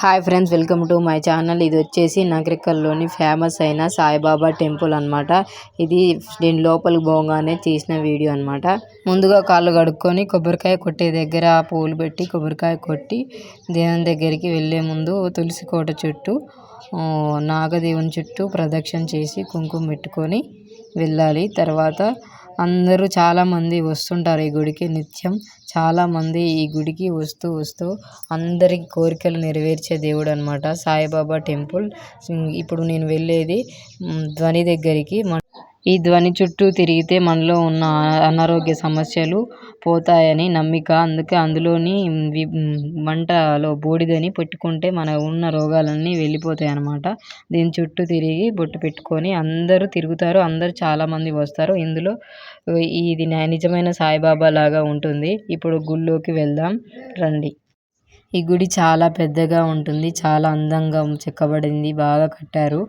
Hi friends welcome to my channel. ఇది వచ్చేసి నగరికల్లోని famous అయిన సాయిబాబా టెంపుల్ అన్నమాట. ఇది దీని లోపలికి పోగానే తీసిన వీడియో అనమాట ముందుగా కాళ్ళు కడుక్కొని కొబ్బరికాయ కొట్టే దగ్గర పూలు పెట్టి కొబ్బరికాయ కొట్టి దేవుని దగ్గరికి వెళ్ళే ముందు తులసి కోట చుట్టూ నాగదేవుని చుట్టూ ప్రదక్షిణ చేసి కుంకుమ పెట్టుకొని వెళ్ళాలి. తర్వాత అందరూ చాలామంది వస్తుంటారు ఈ గుడికి నిత్యం. చాలామంది ఈ గుడికి వస్తూ వస్తూ అందరి కోరికలు నెరవేర్చే దేవుడు అనమాట సాయిబాబా టెంపుల్. ఇప్పుడు నేను వెళ్ళేది ధ్వని దగ్గరికి. మ- ఈ ధ్వని చుట్టూ తిరిగితే మనలో ఉన్న అనారోగ్య సమస్యలు పోతాయని నమ్మిక. అందుకే అందులోని వంటలో మంటలో బూడిదని పెట్టుకుంటే మన ఉన్న రోగాలన్నీ వెళ్ళిపోతాయి అన్నమాట దీని చుట్టూ తిరిగి బొట్టు పెట్టుకొని అందరూ తిరుగుతారు అందరూ చాలామంది వస్తారు. ఇందులో ఇది నిజమైన సాయిబాబా లాగా ఉంటుంది. ఇప్పుడు గుళ్ళోకి వెళ్దాం రండి. ఈ గుడి చాలా పెద్దగా ఉంటుంది. చాలా అందంగా చెక్కబడింది. బాగా కట్టారు.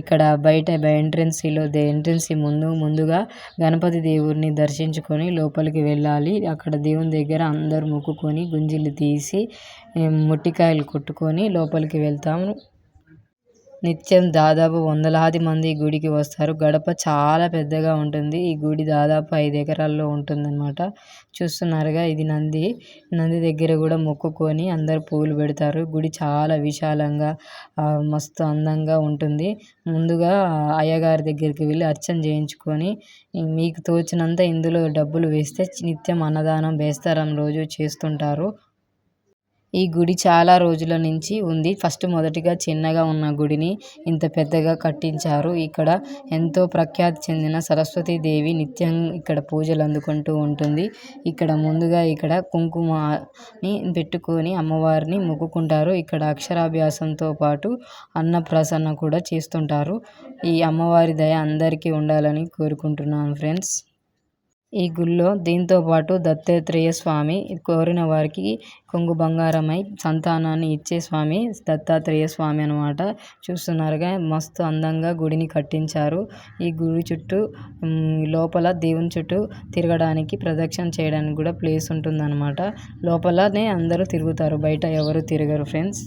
ఇక్కడ బయట ఎంట్రన్స్లో ఎంట్రన్స్ ముందు ముందుగా గణపతి దేవుడిని దర్శించుకొని లోపలికి వెళ్ళాలి. అక్కడ దేవుని దగ్గర అందరూ మొక్కుకొని గుంజీలు తీసి మొట్టికాయలు కొట్టుకొని లోపలికి వెళ్తాము. నిత్యం దాదాపు వందలాది మంది ఈ గుడికి వస్తారు. గడప చాలా పెద్దగా ఉంటుంది. ఈ గుడి దాదాపు ఐదు ఎకరాల్లో ఉంటుందన్నమాట. చూస్తున్నారుగా ఇది నంది. నంది దగ్గర కూడా మొక్కుకొని అందరు పూలు పెడతారు. గుడి చాలా విశాలంగా మస్తు అందంగా ఉంటుంది. ముందుగా అయ్యగారి దగ్గరికి వెళ్ళి అర్చన చేయించుకొని మీకు తోచినంత ఇందులో డబ్బులు వేస్తే నిత్యం అన్నదానం బేస్తారం రోజు చేస్తుంటారు. ఈ గుడి చాలా రోజుల నుంచి ఉంది. ఫస్ట్ మొదటిగా చిన్నగా ఉన్న గుడిని ఇంత పెద్దగా కట్టించారు. ఇక్కడ ఎంతో ప్రఖ్యాతి చెందిన సరస్వతి దేవి నిత్యం ఇక్కడ పూజలు అందుకుంటూ ఉంటుంది. ఇక్కడ ముందుగా ఇక్కడ కుంకుమని పెట్టుకొని అమ్మవారిని మొక్కుకుంటారు. ఇక్కడ అక్షరాభ్యాసంతో పాటు అన్నప్రసన్న కూడా చేస్తుంటారు. ఈ అమ్మవారి దయ అందరికీ ఉండాలని కోరుకుంటున్నాను ఫ్రెండ్స్. ఈ గుళ్ళో దీంతో పాటు దత్తాత్రేయ స్వామి కోరిన వారికి కొంగు బంగారమై సంతానాన్ని ఇచ్చే స్వామి దత్తాత్రేయ స్వామి అనమాట చూస్తున్నారుగా. మస్తు అందంగా గుడిని కట్టించారు. ఈ గుడి చుట్టూ లోపల దేవుని చుట్టూ తిరగడానికి ప్రదక్షిణ చేయడానికి కూడా ప్లేస్ ఉంటుందన్నమాట. లోపలనే అందరూ తిరుగుతారు. బయట ఎవరు తిరగరు ఫ్రెండ్స్.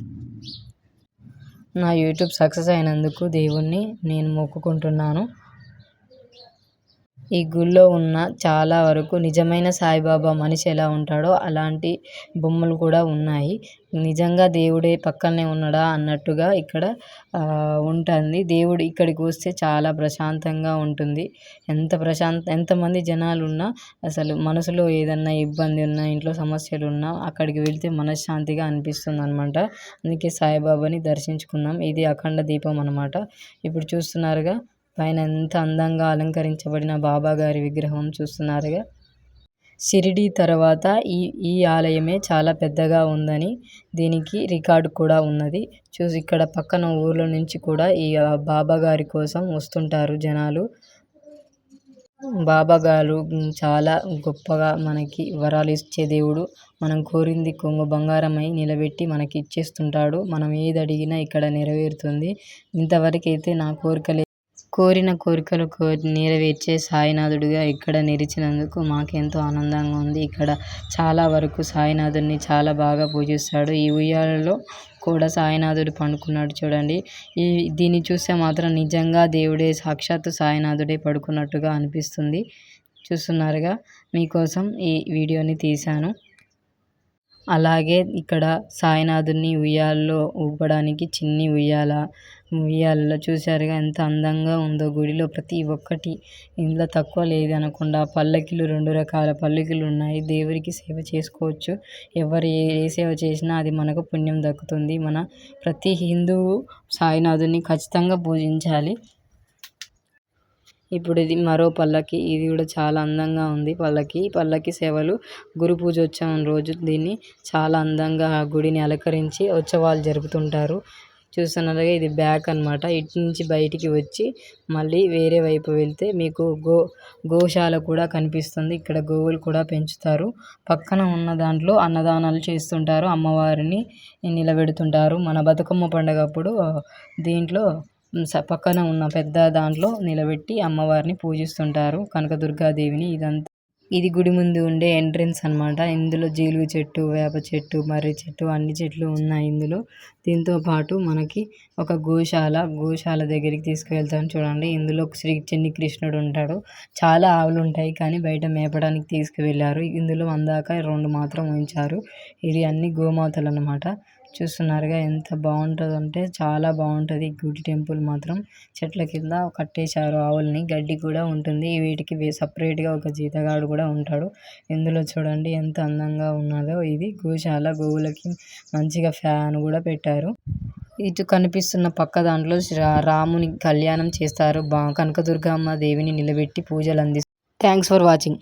నా యూట్యూబ్ సక్సెస్ అయినందుకు దేవుణ్ణి నేను మొక్కుకుంటున్నాను. ఈ గుళ్ళో ఉన్న చాలా వరకు నిజమైన సాయిబాబా మనిషి ఎలా ఉంటాడో అలాంటి బొమ్మలు కూడా ఉన్నాయి. నిజంగా దేవుడే పక్కనే ఉన్నాడా అన్నట్టుగా ఇక్కడ ఉంటుంది. దేవుడు ఇక్కడికి వస్తే చాలా ప్రశాంతంగా ఉంటుంది. ఎంత ప్రశాంత ఎంతమంది జనాలు ఉన్నా అసలు మనసులో ఏదన్నా ఇబ్బంది ఉన్నా ఇంట్లో సమస్యలు ఉన్నా అక్కడికి వెళ్తే మనశ్శాంతిగా అనిపిస్తుంది అనమాట అందుకే సాయిబాబాని దర్శించుకుందాం ఇది అఖండ దీపం అనమాట ఇప్పుడు చూస్తున్నారుగా పైన ఎంత అందంగా అలంకరించబడిన బాబాగారి విగ్రహం చూస్తున్నారుగా. షిరిడి తర్వాత ఈ ఈ ఆలయమే చాలా పెద్దగా ఉందని దీనికి రికార్డు కూడా ఉన్నది. చూసి ఇక్కడ పక్కన ఊర్ల నుంచి కూడా ఈ బాబాగారి బాబా గారి కోసం వస్తుంటారు జనాలు. బాబా గారు చాలా గొప్పగా మనకి వరాలు ఇచ్చే దేవుడు. మనం కోరింది కొంగు బంగారమై నిలబెట్టి మనకి ఇచ్చేస్తుంటాడు. మనం ఏది అడిగినా ఇక్కడ నెరవేరుతుంది. ఇంతవరకు అయితే నా కోరికలే కోరిన కోరికలు నెరవేర్చే సాయినాథుడిగా ఇక్కడ నిలిచినందుకు మాకెంతో ఆనందంగా ఉంది. ఇక్కడ చాలా వరకు సాయినాథుడిని చాలా బాగా పూజిస్తాడు. ఈ ఉయ్యాలలో కూడా సాయినాథుడు పండుకున్నాడు చూడండి. ఈ దీన్ని చూస్తే మాత్రం నిజంగా దేవుడే సాక్షాత్తు సాయినాథుడే పడుకున్నట్టుగా అనిపిస్తుంది. చూస్తున్నారుగా? మీకోసం ఈ వీడియోని తీశాను. అలాగే ఇక్కడ సాయినాథుడిని ఉయ్యాలలో ఊపడానికి చిన్ని ఉయ్యాల ఉయ్యాలలో చూశారుగా ఎంత అందంగా ఉందో. గుడిలో ప్రతి ఒక్కటి ఇందులో తక్కువ లేదు అనకుండా పల్లకిలు రెండు రకాల పల్లకిలు ఉన్నాయి. దేవుడికి సేవ చేసుకోవచ్చు. ఎవరు ఏ ఏ సేవ చేసినా అది మనకు పుణ్యం దక్కుతుంది. మన ప్రతి హిందువు సాయినాథుని ఖచ్చితంగా పూజించాలి. ఇప్పుడు ఇది మరో పల్లకి. ఇది కూడా చాలా అందంగా ఉంది పల్లకి. పల్లకి సేవలు గురు పూజోత్సవం రోజు దీన్ని చాలా అందంగా ఆ గుడిని అలంకరించి ఉత్సవాలు జరుపుతుంటారు. చూస్తున్నారుగా ఇది బ్యాక్ అన్నమాట. ఇటు నుంచి బయటికి వచ్చి మళ్ళీ వేరే వైపు వెళ్తే మీకు గో గోశాల కూడా కనిపిస్తుంది. ఇక్కడ గోవులు కూడా పెంచుతారు. పక్కన ఉన్న దాంట్లో అన్నదానాలు చేస్తుంటారు. అమ్మవారిని నిలబెడుతుంటారు. మన బతుకమ్మ పండుగ అప్పుడు దీంట్లో పక్కన ఉన్న పెద్ద దాంట్లో నిలబెట్టి అమ్మవారిని పూజిస్తుంటారు. కనకదుర్గాదేవిని ఇదంతా ఇది గుడి ముందు ఉండే ఎంట్రన్స్ అన్నమాట. ఇందులో జీలుగు చెట్టు వేప చెట్టు మర్రి చెట్టు అన్ని చెట్లు ఉన్నాయి ఇందులో. దీంతో పాటు మనకి ఒక గోశాల గోశాల దగ్గరికి తీసుకువెళ్తాను చూడండి. ఇందులో శ్రీ చిన్ని కృష్ణుడు ఉంటాడు. చాలా ఆవులు ఉంటాయి కానీ బయట మేపడానికి తీసుకువెళ్ళారు ఇందులో అందాక రెండు మాత్రం ఉంచారు. ఇది అన్ని గోమాతలు అన్నమాట. చూస్తున్నారుగా ఎంత బాగుంటుందో అంటే చాలా బాగుంటుంది. గుడి టెంపుల్ మాత్రం చెట్ల కింద కట్టేశారు ఆవుల్ని. గడ్డి కూడా ఉంటుంది. వీటికి సపరేట్గా ఒక జీతగాడు కూడా ఉంటాడు. ఇందులో చూడండి ఎంత అందంగా ఉన్నదో. ఇది గోశాల గోవులకి మంచిగా ఫ్యాన్ కూడా పెట్టారు. ఇటు కనిపిస్తున్న పక్క దాంట్లో రాముని కళ్యాణం చేస్తారు. బా కనకదుర్గమ్మ దేవిని నిలబెట్టి పూజలు అందిస్తారు థ్యాంక్స్ ఫర్ వాచింగ్